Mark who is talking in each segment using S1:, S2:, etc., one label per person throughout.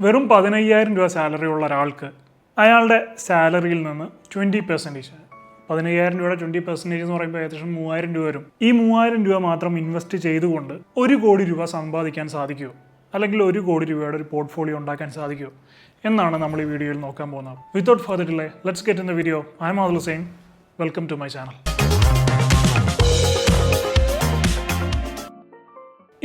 S1: വെറും പതിനയ്യായിരം രൂപ സാലറി ഉള്ള ഒരാൾക്ക് അയാളുടെ സാലറിയിൽ നിന്ന് ട്വന്റി പെർസെന്റേജ് പതിനയ്യായിരം രൂപയുടെ ട്വന്റി പെർസെന്റേജ് എന്ന് പറയുമ്പോൾ ഏകദേശം മൂവായിരം രൂപ വരും. ഈ മൂവായിരം രൂപ മാത്രം ഇൻവെസ്റ്റ് ചെയ്തുകൊണ്ട് ഒരു കോടി രൂപ സമ്പാദിക്കാൻ സാധിക്കുമോ അല്ലെങ്കിൽ ഒരു കോടി രൂപയുടെ ഒരു പോർട്ട്ഫോളിയോ ഉണ്ടാക്കാൻ സാധിക്കുമോ എന്നാണ് നമ്മൾ ഈ വീഡിയോയിൽ നോക്കാൻ പോകുന്നത്. Without further delay let's get in the video I M Adul Hussain welcome to my channel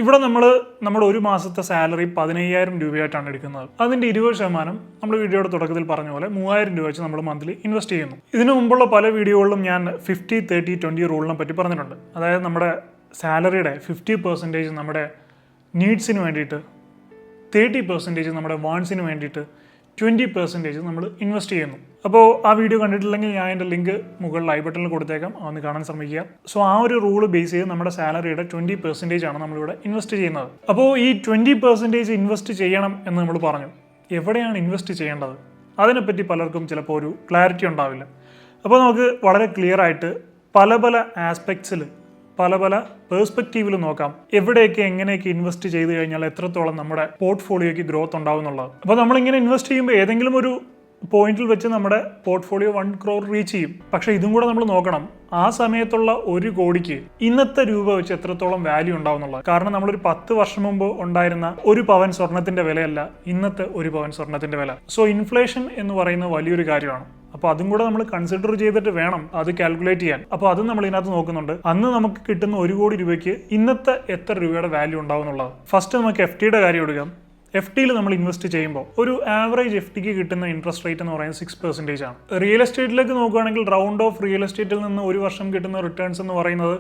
S1: ഇവിടെ നമ്മൾ നമ്മുടെ ഒരു മാസത്തെ സാലറി പതിനയ്യായിരം രൂപയായിട്ടാണ് എടുക്കുന്നത്. അതിന്റെ ഇരുപത് ശതമാനം നമ്മൾ വീഡിയോയുടെ തുടക്കത്തിൽ പറഞ്ഞ പോലെ മൂവായിരം രൂപ വെച്ച് നമ്മൾ മന്ത്ലി ഇൻവെസ്റ്റ് ചെയ്യുന്നു. ഇതിനു മുമ്പുള്ള പല വീഡിയോകളിലും ഞാൻ ഫിഫ്റ്റി തേർട്ടി ട്വന്റി റൂളിനെ പറ്റി പറഞ്ഞിട്ടുണ്ട്. അതായത് നമ്മുടെ സാലറിയുടെ ഫിഫ്റ്റി പെർസെന്റേജ് നമ്മുടെ നീഡ്സിന് വേണ്ടിയിട്ട് തേർട്ടി പെർസെന്റേജ് നമ്മുടെ വാൺസിന് വേണ്ടിയിട്ട് ട്വന്റി പെർസെന്റേജ് നമ്മൾ ഇൻവെസ്റ്റ് ചെയ്യുന്നു. അപ്പോൾ ആ വീഡിയോ കണ്ടിട്ടില്ലെങ്കിൽ ഞാൻ എന്റെ ലിങ്ക് മുകളിൽ ഐ ബട്ടണിൽ കൊടുത്തേക്കാം. അതൊന്ന് കാണാൻ ശ്രമിക്കുക. സോ ആ ഒരു റൂൾ ബേസ് ചെയ്ത് നമ്മുടെ സാലറിയുടെ ട്വന്റി പെർസെന്റേജ് ആണ് നമ്മളിവിടെ ഇൻവെസ്റ്റ് ചെയ്യുന്നത്. അപ്പോൾ ഈ ട്വന്റി പെർസെന്റേജ് ഇൻവെസ്റ്റ് ചെയ്യണം എന്ന് നമ്മൾ പറഞ്ഞു. എവിടെയാണ് ഇൻവെസ്റ്റ് ചെയ്യേണ്ടത്? അതിനെപ്പറ്റി പലർക്കും ചിലപ്പോൾ ഒരു ക്ലാരിറ്റി ഉണ്ടാവില്ല. അപ്പോൾ നമുക്ക് വളരെ ക്ലിയർ ആയിട്ട് പല പല ആസ്പെക്ട്സിൽ പല പല പേഴ്സ്പെക്റ്റീവിൽ നോക്കാം. എവിടെയൊക്കെ എങ്ങനെയൊക്കെ ഇൻവെസ്റ്റ് ചെയ്ത് കഴിഞ്ഞാൽ എത്രത്തോളം നമ്മുടെ പോർട്ട്ഫോളിയോയ്ക്ക് ഗ്രോത്ത് ഉണ്ടാവും എന്നുള്ളത്. അപ്പോൾ നമ്മളിങ്ങനെ ഇൻവെസ്റ്റ് ചെയ്യുമ്പോൾ ഏതെങ്കിലും ഒരു പോയിന്റിൽ വെച്ച് നമ്മുടെ പോർട്ട്ഫോളിയോ വൺ ക്രോർ റീച്ച് ചെയ്യും. പക്ഷേ ഇതും കൂടെ നമ്മൾ നോക്കണം. ആ സമയത്തുള്ള ഒരു കോടിക്ക് ഇന്നത്തെ രൂപ വെച്ച് എത്രത്തോളം വാല്യൂ ഉണ്ടാവും എന്നുള്ളത്. കാരണം നമ്മളൊരു പത്ത് വർഷം മുമ്പ് ഉണ്ടായിരുന്ന ഒരു പവൻ സ്വർണത്തിന്റെ വിലയല്ല ഇന്നത്തെ ഒരു പവൻ സ്വർണത്തിന്റെ വില. സോ ഇൻഫ്ലേഷൻ എന്ന് പറയുന്ന വലിയൊരു കാര്യമാണ്. അപ്പോൾ അതും കൂടെ നമ്മൾ കൺസിഡർ ചെയ്തിട്ട് വേണം അത് കാൽക്കുലേറ്റ് ചെയ്യാൻ. അപ്പോൾ അതും നമ്മൾ ഇതിനകത്ത് നോക്കുന്നുണ്ട്. അന്ന് നമുക്ക് കിട്ടുന്ന ഒരു കോടി രൂപയ്ക്ക് ഇന്നത്തെ എത്ര രൂപയുടെ വാല്യൂ ഉണ്ടാവും എന്നുള്ളത്. ഫസ്റ്റ് നമുക്ക് എഫ് ടിയുടെ കാര്യം എടുക്കാം. എഫ് ടിയിൽ നമ്മൾ ഇൻവെസ്റ്റ് ചെയ്യുമ്പോൾ ഒരു ആവറേജ് എഫ് ടിക്ക് കിട്ടുന്ന ഇൻട്രസ്റ്റ് റേറ്റ് എന്ന് പറയുന്നത് സിക്സ് പെർസെന്റേജ് ആണ്. റിയൽ എസ്റ്റേറ്റിലേക്ക് നോക്കുകയാണെങ്കിൽ റൗണ്ട് ഓഫ് റിയൽ എസ്റ്റേറ്റിൽ നിന്ന് ഒരു വർഷം കിട്ടുന്ന റിട്ടേൺസ് എന്ന് പറയുന്നത്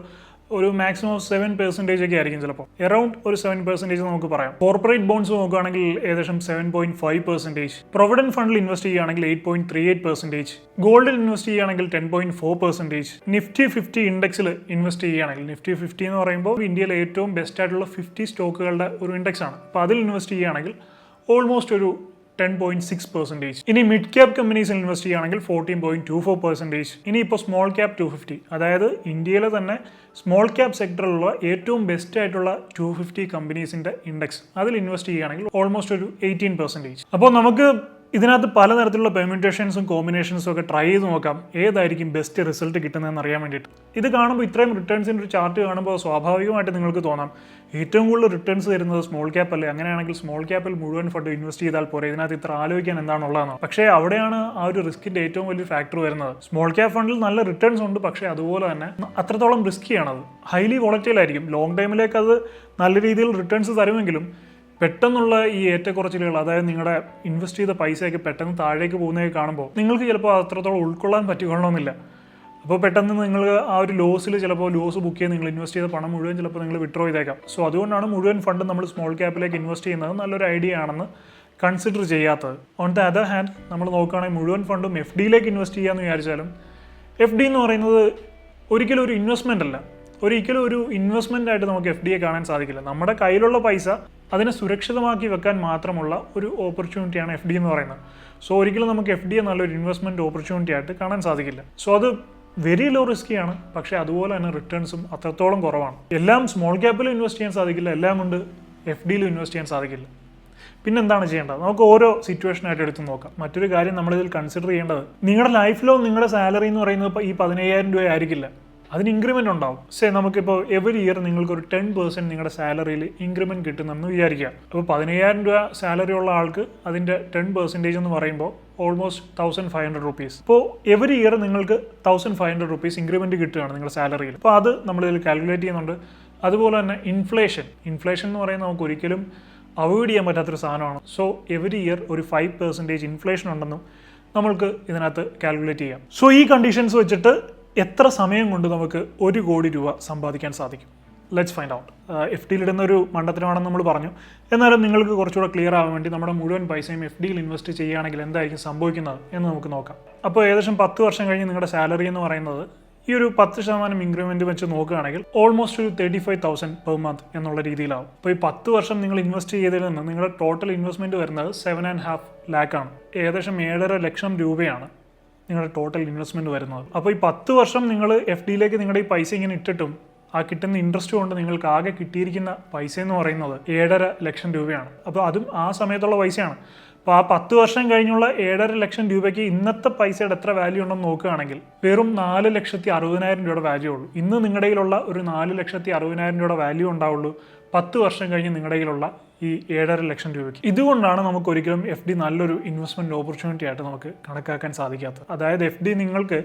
S1: ഒരു മാക്സിമം സെവൻ പെർസെന്റേജ് ഒക്കെ ആയിരിക്കും ചിലപ്പോൾ. എറൗണ്ട് ഒരു സെവൻ പെർസെന്റേജ് നമുക്ക് പറയാം. കോർപ്പറേറ്റ് ബോൺസ് നോക്കുകയാണെങ്കിൽ ഏകദേശം seven point five percentage provident ഫണ്ടിൽ ഇൻവെസ്റ്റ് ചെയ്യുകയാണെങ്കിൽ eight point three eight percentage ഗോൾഡിൽ invest ചെയ്യുകയാണെങ്കിൽ ten point four percentage Nifty fifty ഇൻഡെക്സിൽ invest ചെയ്യുകയാണെങ്കിൽ നിഫ്റ്റി ഫിഫ്റ്റി എന്ന് പറയുമ്പോൾ ഇന്ത്യയിലെ ഏറ്റവും ബെസ്റ്റ് ആയിട്ടുള്ള ഫിഫ്റ്റി സ്റ്റോക്കുകളുടെ ഒരു ഇൻഡെക്സ് ആണ്. അപ്പോൾ അതിൽ ഇൻവെസ്റ്റ് ചെയ്യുകയാണെങ്കിൽ ഓൾമോസ്റ്റ് ഒരു ടെൻ പോയിന്റ് സിക്സ് പെർസെന്റേജ് ഇനി മിഡ് ക്യാപ് കമ്പനീസിൽ ഇൻവെസ്റ്റ് ചെയ്യുകയാണെങ്കിൽ fourteen point two four percentage ഇനി ഇപ്പോൾ സ്മോൾ ക്യാപ് ടു ഫിഫ്റ്റി അതായത് ഇന്ത്യയിലെ തന്നെ സ്മോൾ ക്യാപ് സെക്ടറിലുള്ള ഏറ്റവും ബെസ്റ്റ് ആയിട്ടുള്ള ടു ഫിഫ്റ്റി കമ്പനീസിന്റെ ഇൻഡെക്സ് അതിൽ ഇൻവെസ്റ്റ് ചെയ്യുകയാണെങ്കിൽ ഓൾമോസ്റ്റ് ഒരു എയ്റ്റീൻ പെർസെന്റേജ് അപ്പോൾ നമുക്ക് ഇതിനകത്ത് പലതരത്തിലുള്ള പെർമ്യൂട്ടേഷൻസും കോമ്പിനേഷൻസും ഒക്കെ ട്രൈ ചെയ്ത് നോക്കാം. ഏതായിരിക്കും ബെസ്റ്റ് റിസൾട്ട് കിട്ടുന്നതെന്ന് അറിയാൻ വേണ്ടിയിട്ട്. ഇത് കാണുമ്പോൾ ഇത്രയും റിട്ടേൺസിന്റെ ഒരു ചാർട്ട് കാണുമ്പോൾ സ്വാഭാവികമായിട്ട് നിങ്ങൾക്ക് തോന്നാം. ഏറ്റവും കൂടുതൽ റിട്ടേൺസ് തരുന്നത് സ്മോൾ ക്യാപ്പ് അല്ലേ? അങ്ങനെയാണെങ്കിൽ സ്മോൾ ക്യാപ്പിൽ മുഴുവൻ ഫണ്ട് ഇൻവെസ്റ്റ് ചെയ്താൽ പോരെ. ഇതിനകത്ത് ഇത്ര ആലോചിക്കാൻ എന്താണുള്ളതെന്ന്. പക്ഷേ അവിടെയാണ് ആ ഒരു റിസ്കിന്റെ ഏറ്റവും വലിയ ഫാക്ടർ വരുന്നത്. സ്മോൾ ക്യാപ്പ് ഫണ്ടിൽ നല്ല റിട്ടേൺസ് ഉണ്ട്. പക്ഷേ അതുപോലെ തന്നെ അത്രത്തോളം റിസ്ക്കിയാണത് ഹൈലി വോളറ്റൈൽ ആയിരിക്കും. ലോങ് ടൈമിലേക്ക് അത് നല്ല രീതിയിൽ റിട്ടേൺസ് തരുമെങ്കിലും പെട്ടെന്നുള്ള ഈ ഏറ്റക്കുറച്ചിലുകൾ അതായത് നിങ്ങളുടെ ഇൻവെസ്റ്റ് ചെയ്ത പൈസയൊക്കെ പെട്ടെന്ന് താഴേക്ക് പോകുന്നതൊക്കെ കാണുമ്പോൾ നിങ്ങൾക്ക് ചിലപ്പോൾ അത്രത്തോളം ഉൾക്കൊള്ളാൻ പറ്റിക്കൊള്ളണമെന്നില്ല. അപ്പോൾ പെട്ടെന്ന് നിങ്ങൾ ആ ഒരു ലോസിൽ ചിലപ്പോൾ ലോസ് ബുക്ക് ചെയ്ത് നിങ്ങൾ ഇൻവെസ്റ്റ് ചെയ്ത പണം മുഴുവൻ ചിലപ്പോൾ നിങ്ങൾ വിഡ്രോ ചെയ്തേക്കാം. സോ അതുകൊണ്ടാണ് മുഴുവൻ ഫണ്ട് നമ്മൾ സ്മോൾ ക്യാപ്പിലേക്ക് ഇൻവെസ്റ്റ് ചെയ്യുന്നത് നല്ലൊരു ഐഡിയ ആണെന്ന് കൺസിഡർ ചെയ്യാത്തത്. ഓൺ ദ അതർ ഹാൻഡ് നമ്മൾ നോക്കുകയാണെങ്കിൽ മുഴുവൻ ഫണ്ടും എഫ് ഡിയിലേക്ക് ഇൻവെസ്റ്റ് ചെയ്യാമെന്ന് വിചാരിച്ചാലും എഫ് ഡി എന്ന് പറയുന്നത് ഒരിക്കലും ഒരു ഇൻവെസ്റ്റ്മെന്റ് അല്ല. ഒരിക്കലും ഒരു ഇൻവെസ്റ്റ്മെന്റ് ആയിട്ട് നമുക്ക് എഫ് ഡിയെ കാണാൻ സാധിക്കില്ല. നമ്മുടെ കയ്യിലുള്ള പൈസ അതിനെ സുരക്ഷിതമാക്കി വെക്കാൻ മാത്രമുള്ള ഒരു ഓപ്പർച്യൂണിറ്റിയാണ് എഫ് ഡി എന്ന് പറയുന്നത്. സോ ഒരിക്കലും നമുക്ക് എഫ് ഡി നല്ലൊരു ഇൻവെസ്റ്റ്മെന്റ് ഓപ്പർച്യൂണിറ്റി ആയിട്ട് കാണാൻ സാധിക്കില്ല. സോ അത് വെരി ലോ റിസ്ക്കിയാണ് പക്ഷേ അതുപോലെ തന്നെ റിട്ടേൺസും അത്രത്തോളം കുറവാണ്. എല്ലാം സ്മോൾ ക്യാപ്പിലും ഇൻവെസ്റ്റ് ചെയ്യാൻ സാധിക്കില്ല. എല്ലാം കൊണ്ട് എഫ് ഡിയിലും ഇൻവെസ്റ്റ് ചെയ്യാൻ സാധിക്കില്ല. പിന്നെ എന്താണ് ചെയ്യേണ്ടത്? നമുക്ക് ഓരോ സിറ്റുവേഷനായിട്ട് എടുത്ത് നോക്കാം. മറ്റൊരു കാര്യം നമ്മളിതിൽ കൺസിഡർ ചെയ്യേണ്ടത് നിങ്ങളുടെ ലൈഫിലോ നിങ്ങളുടെ സാലറി എന്ന് പറയുന്നത് ഈ പതിനയ്യായിരം രൂപ ആയിരിക്കില്ല. അതിന് ഇൻക്രിമെന്റ് ഉണ്ടാവും. സേ നമുക്കിപ്പോൾ എവറി ഇയർ നിങ്ങൾക്ക് ഒരു ടെൻ പെർസെന്റ് നിങ്ങളുടെ സാലറിയിൽ ഇൻക്രിമെന്റ് കിട്ടുന്നെന്ന് വിചാരിക്കുക. അപ്പോൾ പതിനയ്യായിരം രൂപ സാലറി ഉള്ള ആൾക്ക് അതിന്റെ ടെൻ പെർസെന്റേജ് എന്ന് പറയുമ്പോൾ almost thousand five hundred rupees ഇപ്പോൾ എവറി ഇയർ നിങ്ങൾക്ക് thousand five hundred rupees increment കിട്ടുകയാണ് നിങ്ങളുടെ സാലറിയിൽ അപ്പോൾ അത് നമ്മളിതിൽ കാൽക്കുലേറ്റ് ചെയ്യുന്നുണ്ട്. അതുപോലെ തന്നെ ഇൻഫ്ലേഷൻ ഇൻഫ്ലേഷൻ എന്ന് പറയുന്നത് നമുക്ക് ഒരിക്കലും അവോയ്ഡ് ചെയ്യാൻ പറ്റാത്തൊരു സാധനമാണ്. സോ എവറി ഇയർ ഒരു ഫൈവ് പെർസെന്റേജ് ഇൻഫ്ലേഷൻ ഉണ്ടെന്നും നമ്മൾക്ക് ഇതിനകത്ത് കാൽക്കുലേറ്റ് ചെയ്യാം. സോ ഈ കണ്ടീഷൻസ് വെച്ചിട്ട് എത്ര സമയം കൊണ്ട് നമുക്ക് ഒരു കോടി രൂപ സമ്പാദിക്കാൻ സാധിക്കും? ലെറ്റ്സ് ഫൈൻഡ് ഔട്ട് എഫ് ഡിയിൽ ഇടുന്ന ഒരു മണ്ടത്തിനാണെന്ന് നമ്മൾ പറഞ്ഞു. എന്നാലും നിങ്ങൾക്ക് കുറച്ചുകൂടെ ക്ലിയർ ആവാൻ വേണ്ടി നമ്മുടെ മുഴുവൻ പൈസയും എഫ് ഡിയിൽ ഇൻവെസ്റ്റ് ചെയ്യുകയാണെങ്കിൽ എന്തായിരിക്കും സംഭവിക്കുന്നത് എന്ന് നമുക്ക് നോക്കാം. അപ്പോൾ ഏകദേശം പത്ത് വർഷം കഴിഞ്ഞ് നിങ്ങളുടെ സാലറി എന്ന് പറയുന്നത് ഈ ഒരു പത്ത് ശതമാനം ഇൻക്രിമെന്റ് വെച്ച് നോക്കുകയാണെങ്കിൽ ഓൾമോസ്റ്റ് ഒരു thirty five thousand per month എന്നുള്ള രീതിയിലാവും. അപ്പോൾ ഈ പത്ത് വർഷം നിങ്ങൾ ഇൻവെസ്റ്റ് ചെയ്തതിൽ നിന്ന് നിങ്ങളുടെ ടോട്ടൽ ഇൻവെസ്റ്റ്മെന്റ് വരുന്നത് സെവൻ ആൻഡ് ഹാഫ് ലാക്ക് ആണ്. ഏകദേശം ഏഴര ലക്ഷം രൂപയാണ്. നിങ്ങളുടെ ടോട്ടൽ ഇൻവെസ്റ്റ്മെന്റ് വരുന്നത്. അപ്പോൾ ഈ പത്ത് വർഷം നിങ്ങൾ എഫ് ഡിയിലേക്ക് നിങ്ങളുടെ ഈ പൈസ ഇങ്ങനെ ഇട്ടിട്ടും ആ കിട്ടുന്ന ഇൻട്രസ്റ്റ് കൊണ്ട് നിങ്ങൾക്ക് ആകെ കിട്ടിയിരിക്കുന്ന പൈസ എന്ന് പറയുന്നത് ഏഴര ലക്ഷം രൂപയാണ്. അപ്പോൾ അതും ആ സമയത്തുള്ള പൈസയാണ്. അപ്പോൾ ആ പത്ത് വർഷം കഴിഞ്ഞുള്ള ഏഴര ലക്ഷം രൂപയ്ക്ക് ഇന്നത്തെ പൈസയുടെ എത്ര വാല്യൂ ഉണ്ടെന്ന് നോക്കുകയാണെങ്കിൽ വെറും നാല് ലക്ഷത്തി അറുപതിനായിരം രൂപയുടെ വാല്യൂ ഉള്ളൂ. ഇന്ന് നിങ്ങളുടെ കയ്യിലുള്ള ഒരു നാല് ലക്ഷത്തി അറുപതിനായിരം രൂപയുടെ വാല്യൂ ഉണ്ടാവുള്ളൂ. പത്ത് വർഷം കഴിഞ്ഞ് നിങ്ങളുടെ കയ്യിലുള്ള ഈ ഏഴര ലക്ഷം രൂപയ്ക്ക്. ഇതുകൊണ്ടാണ് നമുക്ക് ഒരിക്കലും എഫ് ഡി നല്ലൊരു ഇൻവെസ്റ്റ്മെന്റ് ഓപ്പർച്യൂണിറ്റി ആയിട്ട് നമുക്ക് കണക്കാക്കാൻ സാധിക്കാത്തത്. അതായത് എഫ് ഡി നിങ്ങൾക്ക്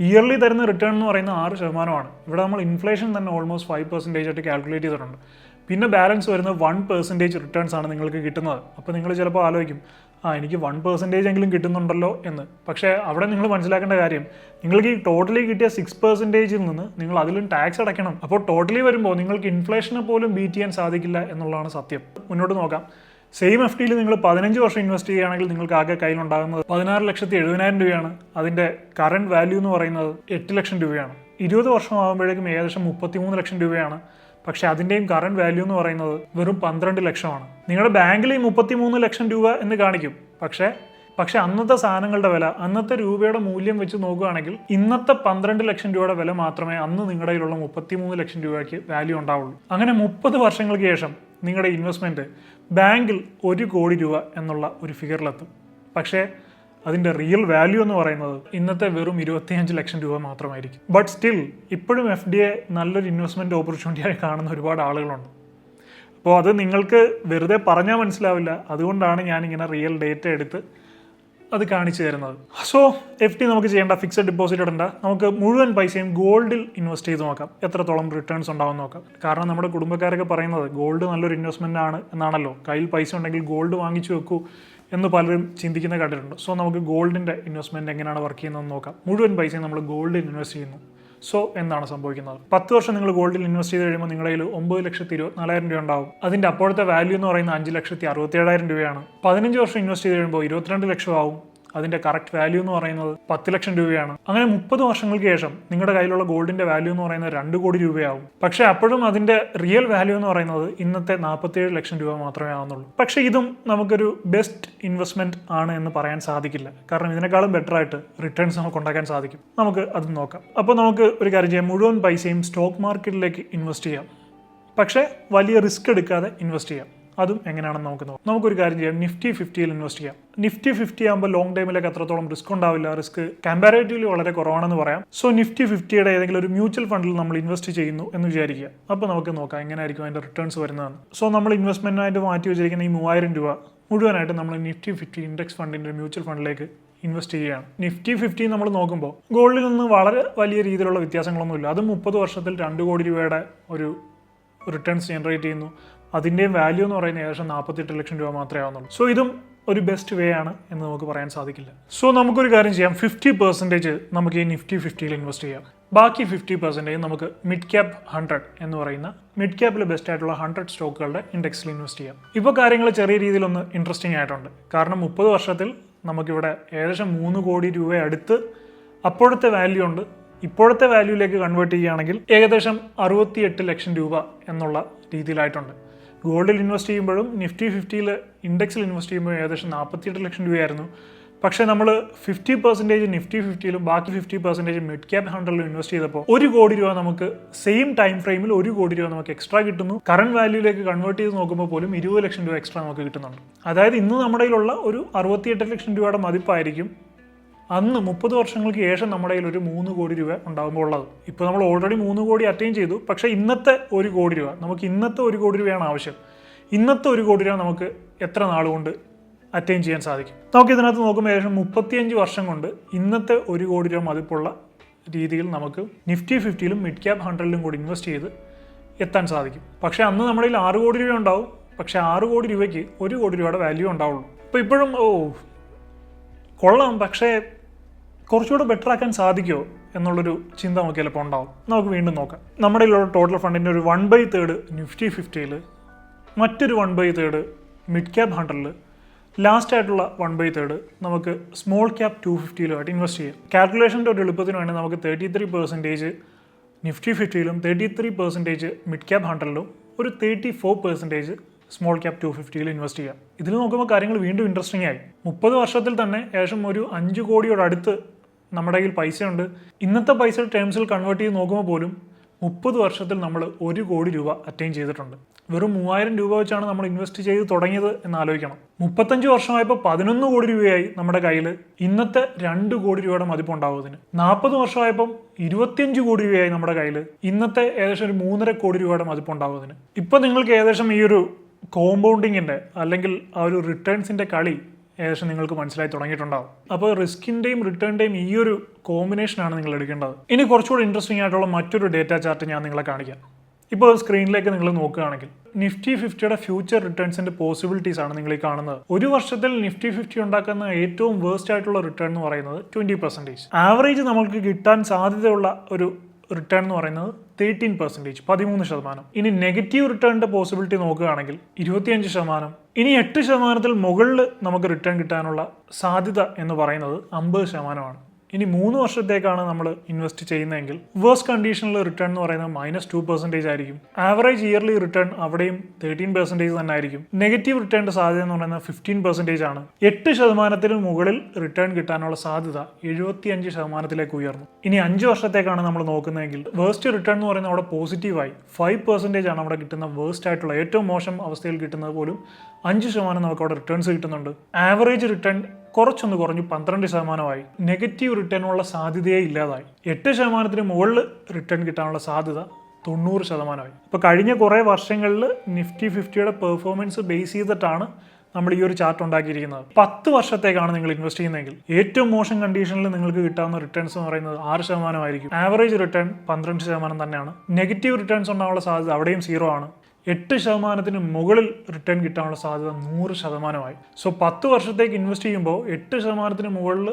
S1: ഇയർലി തരുന്ന റിട്ടേൺ എന്ന് പറയുന്ന ആറ് ശതമാനമാണ്. ഇവിടെ നമ്മൾ ഇൻഫ്ലേഷൻ തന്നെ ഓൾമോസ്റ്റ് ഫൈവ് പെർസെന്റേജ് ആയിട്ട് കാൽക്കുലേറ്റ് ചെയ്തിട്ടുണ്ട്. പിന്നെ ബാലൻസ് വരുന്ന വൺ പെർസെന്റേജ് റിട്ടേൺസ് ആണ് നിങ്ങൾക്ക് കിട്ടുന്നത്. അപ്പോൾ നിങ്ങൾ ചിലപ്പോൾ ആലോചിക്കും ആ എനിക്ക് വൺ പെർസെന്റേജ് എങ്കിലും കിട്ടുന്നുണ്ടല്ലോ എന്ന്. പക്ഷേ അവിടെ നിങ്ങൾ മനസ്സിലാക്കേണ്ട കാര്യം നിങ്ങൾക്ക് ഈ ടോട്ടലി കിട്ടിയ സിക്സ് പെർസെന്റേജിൽ നിന്ന് നിങ്ങൾ അതിലും ടാക്സ് അടയ്ക്കണം. അപ്പോൾ ടോട്ടലി വരുമ്പോൾ നിങ്ങൾക്ക് ഇൻഫ്ലേഷനെ പോലും ബീറ്റ് ചെയ്യാൻ സാധിക്കില്ല എന്നുള്ളതാണ് സത്യം. മുന്നോട്ട് നോക്കാം. സെയിം എഫ് ഡിയിൽ നിങ്ങൾ പതിനഞ്ച് വർഷം ഇൻവെസ്റ്റ് ചെയ്യുകയാണെങ്കിൽ നിങ്ങൾക്ക് ആകെ കയ്യിലുണ്ടാകുന്നത് പതിനാറ് ലക്ഷത്തി എഴുപതിനായിരം രൂപയാണ്. അതിന്റെ കറണ്ട് വാല്യൂ എന്ന് പറയുന്നത് എട്ട് ലക്ഷം രൂപയാണ്. ഇരുപത് വർഷം ആകുമ്പോഴേക്കും ഏകദേശം മുപ്പത്തിമൂന്ന് ലക്ഷം രൂപയാണ്. പക്ഷേ അതിന്റെയും കറണ്ട് വാല്യൂ എന്ന് പറയുന്നത് വെറും പന്ത്രണ്ട് ലക്ഷമാണ്. നിങ്ങളുടെ ബാങ്കിൽ ഈ മുപ്പത്തിമൂന്ന് ലക്ഷം രൂപ എന്ന് കാണിക്കും. പക്ഷേ പക്ഷെ അന്നത്തെ സാധനങ്ങളുടെ വില അന്നത്തെ രൂപയുടെ മൂല്യം വെച്ച് നോക്കുകയാണെങ്കിൽ ഇന്നത്തെ പന്ത്രണ്ട് ലക്ഷം രൂപയുടെ വില മാത്രമേ അന്ന് നിങ്ങളുടെ കയ്യിലുള്ള മുപ്പത്തിമൂന്ന് ലക്ഷം രൂപയ്ക്ക് വാല്യൂ ഉണ്ടാവുള്ളൂ. അങ്ങനെ മുപ്പത് വർഷങ്ങൾക്ക് ശേഷം നിങ്ങളുടെ ഇൻവെസ്റ്റ്മെന്റ് ബാങ്കിൽ ഒരു കോടി രൂപ എന്നുള്ള ഒരു ഫിഗറിലെത്തും പക്ഷേ അതിന്റെ റിയൽ വാല്യൂ എന്ന് പറയുന്നത് ഇന്നത്തെ വെറും ഇരുപത്തിയഞ്ച് ലക്ഷം രൂപ മാത്രമായിരിക്കും. ബട്ട് സ്റ്റിൽ ഇപ്പോഴും എഫ് ഡി എ നല്ലൊരു ഇൻവെസ്റ്റ്മെന്റ് ഓപ്പർച്യൂണിറ്റിയായി കാണുന്ന ഒരുപാട് ആളുകളുണ്ട്. അപ്പോൾ അത് നിങ്ങൾക്ക് വെറുതെ പറഞ്ഞാൽ മനസ്സിലാവില്ല. അതുകൊണ്ടാണ് ഞാനിങ്ങനെ റിയൽ ഡേറ്റ എടുത്ത് അത് കാണിച്ചു തരുന്നത്. സോ എഫ് ടി നമുക്ക് ചെയ്യേണ്ട ഫിക്സഡ് ഡിപ്പോസിറ്റ് ഇടണ്ട. നമുക്ക് മുഴുവൻ പൈസയും ഗോൾഡിൽ ഇൻവെസ്റ്റ് ചെയ്ത് നോക്കാം. എത്രത്തോളം റിട്ടേൺസ് ഉണ്ടാവും നോക്കാം. കാരണം നമ്മുടെ കുടുംബക്കാരൊക്കെ പറയുന്നത് ഗോൾഡ് നല്ലൊരു ഇൻവെസ്റ്റ്മെന്റ് ആണ് എന്നാണല്ലോ. കയ്യിൽ പൈസ ഉണ്ടെങ്കിൽ ഗോൾഡ് വാങ്ങിച്ചു വെക്കൂ. എന്ന് പലരും ചിന്തിക്കുന്ന കണ്ടിട്ടുണ്ട്. സോ നമുക്ക് ഗോൾഡിന്റെ ഇൻവെസ്റ്റ്മെന്റ് എങ്ങനെയാണ് വർക്ക് ചെയ്യുന്നതെന്ന് നോക്കാം. മുഴുവൻ പൈസയും നമ്മൾ ഗോൾഡിൽ ഇൻവെസ്റ്റ് ചെയ്യുന്നു. സോ എന്താണ് സംഭവിക്കുന്നത്? പത്ത് വർഷം നിങ്ങൾ ഗോൾഡിൽ ഇൻവെസ്റ്റ് ചെയ്ത് കഴിയുമ്പോൾ നിങ്ങളുടെ ഒമ്പത് ലക്ഷത്തി ഇരുപത്തിനാലായിരം രൂപ ഉണ്ടാവും. അതിന്റെ അപ്പോഴത്തെ വാല്യൂ എന്ന് പറയുന്നത് അഞ്ച് ലക്ഷത്തി അറുപത്തി ഏഴായിരം രൂപയാണ്. പതിനഞ്ച് വർഷം ഇൻവെസ്റ്റ് ചെയ്ത് കഴിയുമ്പോൾ ഇരുപത്തിരണ്ട് ലക്ഷം ആവും. അതിന്റെ കറക്റ്റ് വാല്യൂ എന്ന് പറയുന്നത് പത്ത് ലക്ഷം രൂപയാണ്. അങ്ങനെ മുപ്പത് വർഷങ്ങൾക്ക് ശേഷം നിങ്ങളുടെ കയ്യിലുള്ള ഗോൾഡിന്റെ വാല്യൂ എന്ന് പറയുന്നത് രണ്ട് കോടി രൂപയാവും. പക്ഷേ അപ്പോഴും അതിന്റെ റിയൽ വാല്യൂ എന്ന് പറയുന്നത് ഇന്നത്തെ നാൽപ്പത്തിയേഴ് ലക്ഷം രൂപ മാത്രമേ ആവുന്നുള്ളൂ. പക്ഷേ ഇതും നമുക്കൊരു ബെസ്റ്റ് ഇൻവെസ്റ്റ്മെന്റ് ആണ് എന്ന് പറയാൻ സാധിക്കില്ല. കാരണം ഇതിനേക്കാളും ബെറ്റർ ആയിട്ട് റിട്ടേൺസ് നമുക്ക് ഉണ്ടാക്കാൻ സാധിക്കും. നമുക്ക് അത് നോക്കാം. അപ്പോൾ നമുക്ക് ഒരു കാര്യം ചെയ്യാം. മുഴുവൻ പൈസയും സ്റ്റോക്ക് മാർക്കറ്റിലേക്ക് ഇൻവെസ്റ്റ് ചെയ്യാം. പക്ഷേ വലിയ റിസ്ക് എടുക്കാതെ ഇൻവെസ്റ്റ് ചെയ്യാം. അതും എങ്ങനെയാണെന്ന് നമുക്ക് നോക്കാം. നമുക്കൊരു കാര്യം ചെയ്യാം. നിഫ്റ്റി ഫിഫ്റ്റിയിൽ ഇൻവെസ്റ്റ് ചെയ്യാം. നിഫ്റ്റി ഫിഫ്റ്റി ആകുമ്പോൾ ലോങ് ടൈമിലേക്ക് അത്രത്തോളം റിസ്ക് ഉണ്ടാവില്ല. റിസ്ക് കമ്പാരേറ്റീവ്ലി വളരെ കുറവാണെന്ന് പറയാം. സോ നിഫ്റ്റി ഫിഫ്റ്റിയുടെ ഏതെങ്കിലും ഒരു മ്യൂച്വൽ ഫണ്ടിൽ നമ്മൾ ഇൻവെസ്റ്റ് ചെയ്യുന്നു എന്ന് വിചാരിക്കുക. അപ്പോൾ നമുക്ക് നോക്കാം എങ്ങനെയായിരിക്കും അതിന്റെ റിട്ടേൺസ് വരുന്നതെന്ന്. സോ നമ്മൾ ഇൻവെസ്റ്റ്മെന്റിനായിട്ട് മാറ്റി വെച്ചിരിക്കുന്ന ഈ മൂവായിരം രൂപ മുഴുവനായിട്ട് നമ്മൾ നിഫ്റ്റി ഫിഫ്റ്റി ഇൻഡെക്സ് ഫണ്ടിന്റെ മ്യൂച്വൽ ഫണ്ടിലേക്ക് ഇൻവെസ്റ്റ് ചെയ്യുകയാണ്. നിഫ്റ്റി ഫിഫ്റ്റി നമ്മൾ നോക്കുമ്പോൾ ഗോൾഡിൽ നിന്ന് വളരെ വലിയ രീതിയിലുള്ള വ്യത്യാസങ്ങളൊന്നുമില്ല. അത് മുപ്പത് വർഷത്തിൽ രണ്ട് കോടി രൂപയുടെ ഒരു റിട്ടേൺസ് ജനറേറ്റ് ചെയ്യുന്നു. അതിന്റെയും വാല്യൂ എന്ന് പറയുന്നത് ഏകദേശം നാൽപ്പത്തെട്ട് ലക്ഷം രൂപ മാത്രമേ ആവുന്നുള്ളൂ. സോ ഇതും ഒരു ബെസ്റ്റ് വേ ആണ് എന്ന് നമുക്ക് പറയാൻ സാധിക്കില്ല. സോ നമുക്കൊരു കാര്യം ചെയ്യാം. ഫിഫ്റ്റി പെർസെന്റേജ് നമുക്ക് ഈ നിഫ്റ്റി ഫിഫ്റ്റിയിൽ ഇൻവെസ്റ്റ് ചെയ്യാം. ബാക്കി ഫിഫ്റ്റി പെർസെന്റേജ് നമുക്ക് മിഡ് ക്യാപ് ഹൺഡ്രഡ് എന്ന് പറയുന്ന മിഡ് ക്യാപ്പിൽ ബെസ്റ്റ് ആയിട്ടുള്ള ഹൺഡ്രഡ് സ്റ്റോക്കുകളുടെ ഇൻഡെക്സിൽ ഇൻവെസ്റ്റ് ചെയ്യാം. ഇപ്പോൾ കാര്യങ്ങൾ ചെറിയ രീതിയിലൊന്ന് ഇൻട്രസ്റ്റിംഗ് ആയിട്ടുണ്ട്. കാരണം മുപ്പത് വർഷത്തിൽ നമുക്കിവിടെ ഏകദേശം മൂന്ന് കോടി രൂപ അടുത്ത് അപ്പോഴത്തെ വാല്യൂ ഉണ്ട്. ഇപ്പോഴത്തെ വാല്യൂയിലേക്ക് കൺവേർട്ട് ചെയ്യുകയാണെങ്കിൽ ഏകദേശം അറുപത്തിയെട്ട് ലക്ഷം രൂപ എന്നുള്ള രീതിയിലായിട്ടുണ്ട്. ഗോൾഡിൽ ഇൻവെസ്റ്റ് ചെയ്യുമ്പോഴും നിഫ്റ്റി ഫിഫ്റ്റിയിൽ ഇൻഡെക്സിൽ ഇൻവെസ്റ്റ് ചെയ്യുമ്പോഴും ഏകദേശം നാൽപ്പത്തിയെട്ട് ലക്ഷം രൂപയായിരുന്നു. പക്ഷേ നമ്മൾ ഫിഫ്റ്റി പെർസെന്റേജ് നിഫ്റ്റി ഫിഫ്റ്റിയിലും ബാക്കി ഫിഫ്റ്റി പെർസെന്റേജ് മിഡ് ക്യാപ് ഹൺഡ്രഡിലും ഇൻവെസ്റ്റ് ചെയ്തപ്പോൾ ഒരു കോടി രൂപ നമുക്ക് സെയിം ടൈം ഫ്രെയിമിൽ ഒരു കോടി രൂപ നമുക്ക് എക്സ്ട്രാ കിട്ടുന്നു. കറണ്ട് വാല്യൂയിലേക്ക് കൺവേർട്ട് ചെയ്ത് നോക്കുമ്പോൾ പോലും ഇരുപത് ലക്ഷം രൂപ എക്സ്ട്രാ നമുക്ക് കിട്ടുന്നുണ്ട്. അതായത് ഇന്ന് നമ്മുടെ കയ്യിലുള്ള ഒരു അറുപത്തിയെട്ട് ലക്ഷം രൂപയുടെ മതിപ്പായിരിക്കും അന്ന് മുപ്പത് വർഷങ്ങൾക്ക് ശേഷം നമ്മുടെ കയ്യിൽ ഒരു മൂന്ന് കോടി രൂപ ഉണ്ടാകുമ്പോൾ ഉള്ളത്. ഇപ്പോൾ നമ്മൾ ഓൾറെഡി മൂന്ന് കോടി അറ്റൈൻ ചെയ്തു. പക്ഷേ ഇന്നത്തെ ഒരു കോടി രൂപ നമുക്ക് ഇന്നത്തെ ഒരു കോടി രൂപയാണ് ആവശ്യം. ഇന്നത്തെ ഒരു കോടി രൂപ നമുക്ക് എത്ര നാൾ കൊണ്ട് അറ്റൈൻ ചെയ്യാൻ സാധിക്കും? നമുക്ക് ഇതിനകത്ത് നോക്കുമ്പോൾ ഏകദേശം മുപ്പത്തിയഞ്ച് വർഷം കൊണ്ട് ഇന്നത്തെ ഒരു കോടി രൂപ മതിപ്പുള്ള രീതിയിൽ നമുക്ക് നിഫ്റ്റി ഫിഫ്റ്റിയിലും മിഡ് ക്യാപ് ഹൺഡ്രഡിലും കൂടി ഇൻവെസ്റ്റ് ചെയ്ത് എത്താൻ സാധിക്കും. പക്ഷേ അന്ന് നമ്മുടെ കയ്യിൽ ആറ് കോടി രൂപ ഉണ്ടാവും. പക്ഷേ ആറ് കോടി രൂപയ്ക്ക് ഒരു കോടി രൂപയുടെ വാല്യൂ ഉണ്ടാവുള്ളൂ. അപ്പോൾ ഇപ്പോഴും ഓ കൊള്ളാം പക്ഷേ കുറച്ചുകൂടെ ബെറ്റർ ആക്കാൻ സാധിക്കുമോ എന്നുള്ളൊരു ചിന്ത നമുക്ക് ചിലപ്പോൾ ഉണ്ടാവും. നമുക്ക് വീണ്ടും നോക്കാം. നമ്മുടെ ഉള്ള ടോട്ടൽ ഫണ്ടിന്റെ ഒരു വൺ ബൈ തേർഡ് നിഫ്റ്റി ഫിഫ്റ്റിയിൽ മറ്റൊരു one by third mid cap ഹൺഡ്രഡിൽ last ആയിട്ടുള്ള വൺ ബൈ തേർഡ് നമുക്ക് സ്മോൾ ക്യാപ് ടു ഫിഫ്റ്റിയിലുമായിട്ട് ഇൻവെസ്റ്റ് ചെയ്യാം. കാൽക്കുലേഷന്റെ ഒരു എളുപ്പത്തിന് വേണ്ടി നമുക്ക് thirty three percentage Nifty ഫിഫ്റ്റിയിലും thirty three percentage mid cap ഹൺഡ്രഡിലും ഒരു thirty four percentage small cap two ഫിഫ്റ്റിയിൽ invest ചെയ്യാം. ഇതിൽ നോക്കുമ്പോൾ കാര്യങ്ങൾ വീണ്ടും ഇൻട്രസ്റ്റിംഗ് ആയി. മുപ്പത് വർഷത്തിൽ തന്നെ ഏകദേശം ഒരു അഞ്ച് കോടിയോട് അടുത്ത് നമ്മുടെ കയ്യിൽ പൈസയുണ്ട്. ഇന്നത്തെ പൈസ ടേംസിൽ കൺവേർട്ട് ചെയ്ത് നോക്കുമ്പോൾ പോലും മുപ്പത് വർഷത്തിൽ നമ്മൾ ഒരു കോടി രൂപ അറ്റൈൻ ചെയ്തിട്ടുണ്ട്. വെറും മൂവായിരം രൂപ വെച്ചാണ് നമ്മൾ ഇൻവെസ്റ്റ് ചെയ്ത് തുടങ്ങിയത് എന്ന് ആലോചിക്കണം. മുപ്പത്തഞ്ച് വർഷമായപ്പോൾ പതിനൊന്ന് കോടി രൂപയായി നമ്മുടെ കയ്യിൽ ഇന്നത്തെ രണ്ട് കോടി രൂപയുടെ മതിപ്പ് ഇതിന് നാൽപ്പത് വർഷമായപ്പം ഇരുപത്തിയഞ്ച് കോടി രൂപയായി നമ്മുടെ കയ്യിൽ ഇന്നത്തെ ഏകദേശം ഒരു മൂന്നര കോടി രൂപയുടെ മതിപ്പ് ഇതിന് ഇപ്പം നിങ്ങൾക്ക് ഏകദേശം ഈ ഒരു കോമ്പൗണ്ടിങ്ങിന്റെ അല്ലെങ്കിൽ ആ ഒരു റിട്ടേൺസിന്റെ കളി ഏകദേശം നിങ്ങൾക്ക് മനസ്സിലായി തുടങ്ങിയിട്ടുണ്ടാവും. അപ്പോൾ റിസ്കിന്റെയും റിട്ടേണിന്റെയും ഈ ഒരു കോമ്പിനേഷനാണ് നിങ്ങൾ എടുക്കേണ്ടത്. ഇനി കുറച്ചുകൂടി ഇൻട്രസ്റ്റിംഗ് ആയിട്ടുള്ള മറ്റൊരു ഡേറ്റ ചാർട്ട് ഞാൻ നിങ്ങളെ കാണിക്കാം. ഇപ്പോൾ സ്ക്രീനിലേക്ക് നിങ്ങൾ നോക്കുകയാണെങ്കിൽ നിഫ്റ്റി ഫിഫ്റ്റിയുടെ ഫ്യൂച്ചർ റിട്ടേൺസിന്റെ പോസിബിലിറ്റീസ് ആണ് നിങ്ങൾ ഈ കാണുന്നത്. ഒരു വർഷത്തിൽ നിഫ്റ്റി ഫിഫ്റ്റി ഉണ്ടാക്കുന്ന ഏറ്റവും വേസ്റ്റ് ആയിട്ടുള്ള റിട്ടേൺ എന്ന് പറയുന്നത് ട്വന്റി പെർസെന്റേജ് ആവറേജ് നമുക്ക് കിട്ടാൻ സാധ്യതയുള്ള ഒരു റിട്ടേൺ എന്ന് പറയുന്നത് തേർട്ടീൻ പെർസെന്റേജ് പതിമൂന്ന് ശതമാനം. ഇനി നെഗറ്റീവ് റിട്ടേണിന്റെ പോസിബിലിറ്റി നോക്കുകയാണെങ്കിൽ ഇരുപത്തിയഞ്ച് ശതമാനം. ഇനി എട്ട് ശതമാനത്തിൽ മുകളിൽ നമുക്ക് റിട്ടേൺ കിട്ടാനുള്ള സാധ്യത എന്ന് പറയുന്നത് അമ്പത് ശതമാനമാണ്. ഇനി മൂന്ന് വർഷത്തേക്കാണ് നമ്മൾ ഇൻവെസ്റ്റ് ചെയ്യുന്നതെങ്കിൽ വേഴ്സ് കണ്ടീഷനിൽ റിട്ടേൺ എന്ന് പറയുന്നത് മൈനസ് ടു പെർസെന്റേജ് ആയിരിക്കും. ആവറേജ് ഇയർലി റിട്ടേൺ അവിടെയും തേർട്ടീൻ പെർസെന്റേജ് തന്നെ ആയിരിക്കും. നെഗറ്റീവ് റിട്ടേണിന്റെ സാധ്യത എന്ന് പറയുന്നത് ഫിഫ്റ്റീൻ പെർസെന്റേജ് ആണ്. എട്ട് ശതമാനത്തിന് മുകളിൽ റിട്ടേൺ കിട്ടാനുള്ള സാധ്യത എഴുപത്തിയഞ്ച് ശതമാനത്തിലേക്ക് ഉയർന്നു. ഇനി അഞ്ച് വർഷത്തേക്കാണ് നമ്മൾ നോക്കുന്നതെങ്കിൽ വേസ്റ്റ് റിട്ടേൺ എന്ന് പറയുന്നത് അവിടെ പോസിറ്റീവായി ഫൈവ് പെർസെന്റേജ് ആണ് അവിടെ കിട്ടുന്ന വേസ്റ്റ് ആയിട്ടുള്ള ഏറ്റവും മോശം അവസ്ഥയിൽ കിട്ടുന്നത് പോലും അഞ്ച് ശതമാനം നമുക്ക് അവിടെ റിട്ടേൺസ് കിട്ടുന്നുണ്ട്. ആവറേജ് റിട്ടേൺ കുറച്ചൊന്ന് കുറഞ്ഞു പന്ത്രണ്ട് ശതമാനമായി. നെഗറ്റീവ് റിട്ടേണുള്ള സാധ്യതയെ ഇല്ലാതായി. എട്ട് ശതമാനത്തിന് മുകളിൽ റിട്ടേൺ കിട്ടാനുള്ള സാധ്യത തൊണ്ണൂറ് ശതമാനമായി. ഇപ്പോൾ കഴിഞ്ഞ കുറേ വർഷങ്ങളിൽ നിഫ്റ്റി ഫിഫ്റ്റിയുടെ പെർഫോമൻസ് ബേസ് ചെയ്തിട്ടാണ് നമ്മൾ ഈ ഒരു ചാർട്ട് ഉണ്ടാക്കിയിരിക്കുന്നത്. പത്ത് വർഷത്തേക്കാണ് നിങ്ങൾ ഇൻവെസ്റ്റ് ചെയ്യുന്നതെങ്കിൽ ഏറ്റവും മോശം കണ്ടീഷനിൽ നിങ്ങൾക്ക് കിട്ടാവുന്ന റിട്ടേൺസ് എന്ന് പറയുന്നത് ആറ് ശതമാനമായിരിക്കും. ആവറേജ് റിട്ടേൺ പന്ത്രണ്ട് ശതമാനം തന്നെയാണ്. നെഗറ്റീവ് റിട്ടേൺസ് ഉണ്ടാവാനുള്ള സാധ്യത അവിടെയും സീറോ ആണ്. എട്ട് ശതമാനത്തിന് മുകളിൽ റിട്ടേൺ കിട്ടാനുള്ള സാധ്യത നൂറ് ശതമാനമായി. സോ പത്ത് വർഷത്തേക്ക് ഇൻവെസ്റ്റ് ചെയ്യുമ്പോൾ എട്ട് ശതമാനത്തിന് മുകളിൽ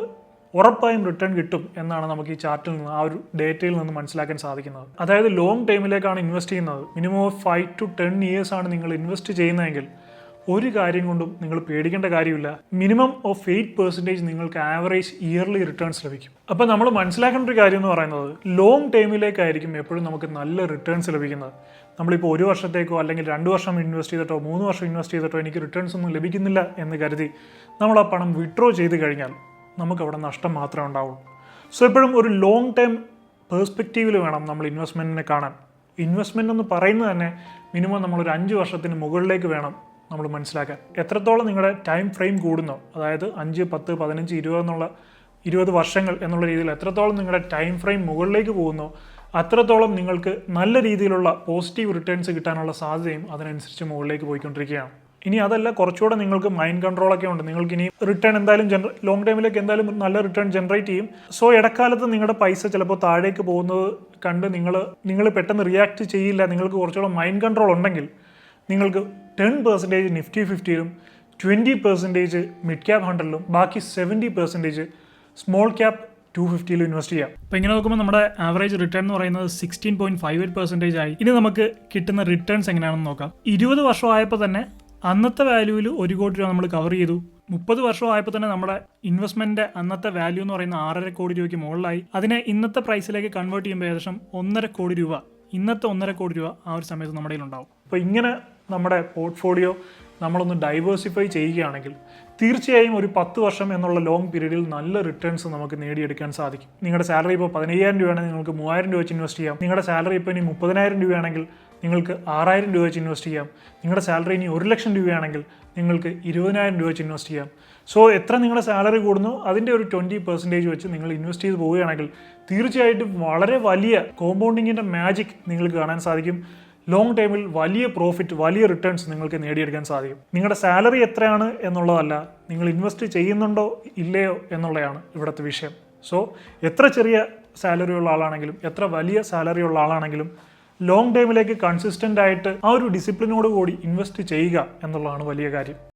S1: ഉറപ്പായും റിട്ടേൺ കിട്ടും എന്നാണ് നമുക്ക് ഈ ചാർട്ടിൽ നിന്ന് ആ ഒരു ഡേറ്റയിൽ നിന്ന് മനസ്സിലാക്കാൻ സാധിക്കുന്നത്. അതായത് ലോങ് ടൈമിലേക്കാണ് ഇൻവെസ്റ്റ് ചെയ്യുന്നത്. Minimum five to ten years ആണ് നിങ്ങൾ ഇൻവെസ്റ്റ് ചെയ്യുന്നതെങ്കിൽ ഒരു കാര്യം കൊണ്ടും നിങ്ങൾ പേടിക്കേണ്ട കാര്യമില്ല. മിനിമം ഓഫ് എയ്റ്റ് പെർസെന്റേജ് നിങ്ങൾക്ക് ആവറേജ് ഇയർലി റിട്ടേൺസ് ലഭിക്കും. അപ്പോൾ നമ്മൾ മനസ്സിലാക്കേണ്ട ഒരു കാര്യം എന്ന് പറയുന്നത് ലോങ് ടൈമിലേക്കായിരിക്കും എപ്പോഴും നമുക്ക് നല്ല റിട്ടേൺസ് ലഭിക്കുന്നത്. നമ്മളിപ്പോൾ ഒരു വർഷത്തേക്കോ അല്ലെങ്കിൽ രണ്ട് വർഷം ഇൻവെസ്റ്റ് ചെയ്തിട്ടോ മൂന്ന് വർഷം ഇൻവെസ്റ്റ് ചെയ്തിട്ടോ എനിക്ക് റിട്ടേൺസ് ഒന്നും ലഭിക്കുന്നില്ല എന്ന് കരുതി നമ്മൾ ആ പണം വിഡ്രോ ചെയ്ത് കഴിഞ്ഞാൽ നമുക്ക് അവിടെ നഷ്ടം മാത്രമേ ഉണ്ടാവുള്ളൂ. സോ എപ്പോഴും ഒരു ലോങ് ടേം പേഴ്സ്പെക്റ്റീവിൽ വേണം നമ്മൾ ഇൻവെസ്റ്റ്മെന്റിനെ കാണാൻ. ഇൻവെസ്റ്റ്മെന്റ് എന്ന് പറയുന്നത് തന്നെ മിനിമം നമ്മളൊരു അഞ്ച് വർഷത്തിന് മുകളിലേക്ക് വേണം നമ്മൾ മനസ്സിലാക്കാൻ. എത്രത്തോളം നിങ്ങളുടെ ടൈം ഫ്രെയിം കൂടുന്നോ അതായത് അഞ്ച് പത്ത് പതിനഞ്ച് ഇരുപത് എന്നുള്ള ഇരുപത് വർഷങ്ങൾ എന്നുള്ള രീതിയിൽ എത്രത്തോളം നിങ്ങളുടെ ടൈം ഫ്രെയിം മുകളിലേക്ക് പോകുന്നോ അത്രത്തോളം നിങ്ങൾക്ക് നല്ല രീതിയിലുള്ള പോസിറ്റീവ് റിട്ടേൺസ് കിട്ടാനുള്ള സാധ്യതയും അതിനനുസരിച്ച് മുകളിലേക്ക് പോയിക്കൊണ്ടിരിക്കുകയാണ്. ഇനി അതല്ല കുറച്ചുകൂടെ നിങ്ങൾക്ക് മൈൻഡ് കൺട്രോൾ ഒക്കെ ഉണ്ട്. നിങ്ങൾക്ക് ഇനി റിട്ടേൺ എന്തായാലും ജനറ ലോങ് ടൈമിലേക്ക് എന്തായാലും നല്ല റിട്ടേൺ ജനറേറ്റ് ചെയ്യും. സോ ഇടക്കാലത്ത് നിങ്ങളുടെ പൈസ ചിലപ്പോൾ താഴേക്ക് പോകുന്നത് കണ്ട് നിങ്ങൾ നിങ്ങൾ പെട്ടെന്ന് റിയാക്ട് ചെയ്യില്ല നിങ്ങൾക്ക് കുറച്ചുകൂടെ മൈൻഡ് കൺട്രോൾ ഉണ്ടെങ്കിൽ നിങ്ങൾക്ക് ടെൻ പെർസെന്റേജ് നിഫ്റ്റി ഫിഫ്റ്റിയിലും ട്വന്റി പെർസെന്റേജ് മിഡ് ക്യാപ് ഹൺഡ്രഡിലും ബാക്കി seventy percentage small cap two ഫിഫ്റ്റിയിൽ invest ചെയ്യാം. അപ്പോൾ ഇങ്ങനെ നോക്കുമ്പോൾ നമ്മുടെ ആവറേജ് റിട്ടേൺ എന്ന് പറയുന്നത് sixteen point five eight percentage ആയി. ഇനി നമുക്ക് കിട്ടുന്ന റിട്ടേൺസ് എങ്ങനെയാണെന്ന് നോക്കാം. ഇരുപത് വർഷമായപ്പോൾ തന്നെ അന്നത്തെ വാല്യൂവിൽ ഒരു കോടി രൂപ നമ്മൾ കവർ ചെയ്തു. മുപ്പത് വർഷമായപ്പോൾ തന്നെ നമ്മുടെ ഇൻവെസ്റ്റ്മെന്റ് അന്നത്തെ വാല്യൂ എന്ന് പറയുന്ന ആറര കോടി രൂപയ്ക്ക് മുകളിലായി. അതിനെ ഇന്നത്തെ പ്രൈസിലേക്ക് കൺവേർട്ട് ചെയ്യുമ്പോൾ ഏകദേശം ഒന്നര കോടി രൂപ ഇന്നത്തെ ഒന്നര കോടി രൂപ ആ ഒരു സമയത്ത് നമ്മുടെ കയ്യിലുണ്ടാവും. അപ്പോൾ ഇങ്ങനെ നമ്മുടെ പോർട്ട്ഫോളിയോ നമ്മളൊന്ന് ഡൈവേഴ്സിഫൈ ചെയ്യുകയാണെങ്കിൽ തീർച്ചയായും ഒരു പത്ത് വർഷം എന്നുള്ള ലോങ് പീരീഡിൽ നല്ല റിട്ടേൺസ് നമുക്ക് നേടിയെടുക്കാൻ സാധിക്കും. നിങ്ങളുടെ സാലറി ഇപ്പോൾ പതിനയ്യായിരം രൂപയാണെങ്കിൽ നിങ്ങൾക്ക് മൂവായിരം രൂപ വെച്ച് ഇൻവെസ്റ്റ് ചെയ്യാം. നിങ്ങളുടെ സാലറി ഇപ്പോൾ ഇനി മുപ്പതിനായിരം രൂപയാണെങ്കിൽ നിങ്ങൾക്ക് ആറായിരം രൂപ വെച്ച് ഇൻവെസ്റ്റ് ചെയ്യാം. നിങ്ങളുടെ സാലറി ഇനി ഒരു ലക്ഷം രൂപയാണെങ്കിൽ നിങ്ങൾക്ക് ഇരുപതിനായിരം രൂപ വെച്ച് ഇൻവെസ്റ്റ് ചെയ്യാം. സോ എത്ര നിങ്ങളുടെ സാലറി കൂടുന്നു അതിന്റെ ഒരു ട്വന്റി പെർസെന്റേജ് വെച്ച് നിങ്ങൾ ഇൻവെസ്റ്റ് ചെയ്ത് പോവുകയാണെങ്കിൽ തീർച്ചയായിട്ടും വളരെ വലിയ കോമ്പൗണ്ടിങ്ങിന്റെ മാജിക് നിങ്ങൾക്ക് കാണാൻ സാധിക്കും. ലോങ് ടൈമിൽ വലിയ പ്രോഫിറ്റ് വലിയ റിട്ടേൺസ് നിങ്ങൾക്ക് നേടിയെടുക്കാൻ സാധിക്കും. നിങ്ങളുടെ സാലറി എത്രയാണ് എന്നുള്ളതല്ല നിങ്ങൾ ഇൻവെസ്റ്റ് ചെയ്യുന്നുണ്ടോ ഇല്ലയോ എന്നുള്ളതാണ് ഇവിടുത്തെ വിഷയം. സോ എത്ര ചെറിയ സാലറി ഉള്ള ആളാണെങ്കിലും എത്ര വലിയ സാലറി ഉള്ള ആളാണെങ്കിലും ലോങ് ടൈമിലേക്ക് കൺസിസ്റ്റന്റ് ആയിട്ട് ആ ഒരു ഡിസിപ്ലിനോട് കൂടി ഇൻവെസ്റ്റ് ചെയ്യുക എന്നുള്ളതാണ് വലിയ കാര്യം.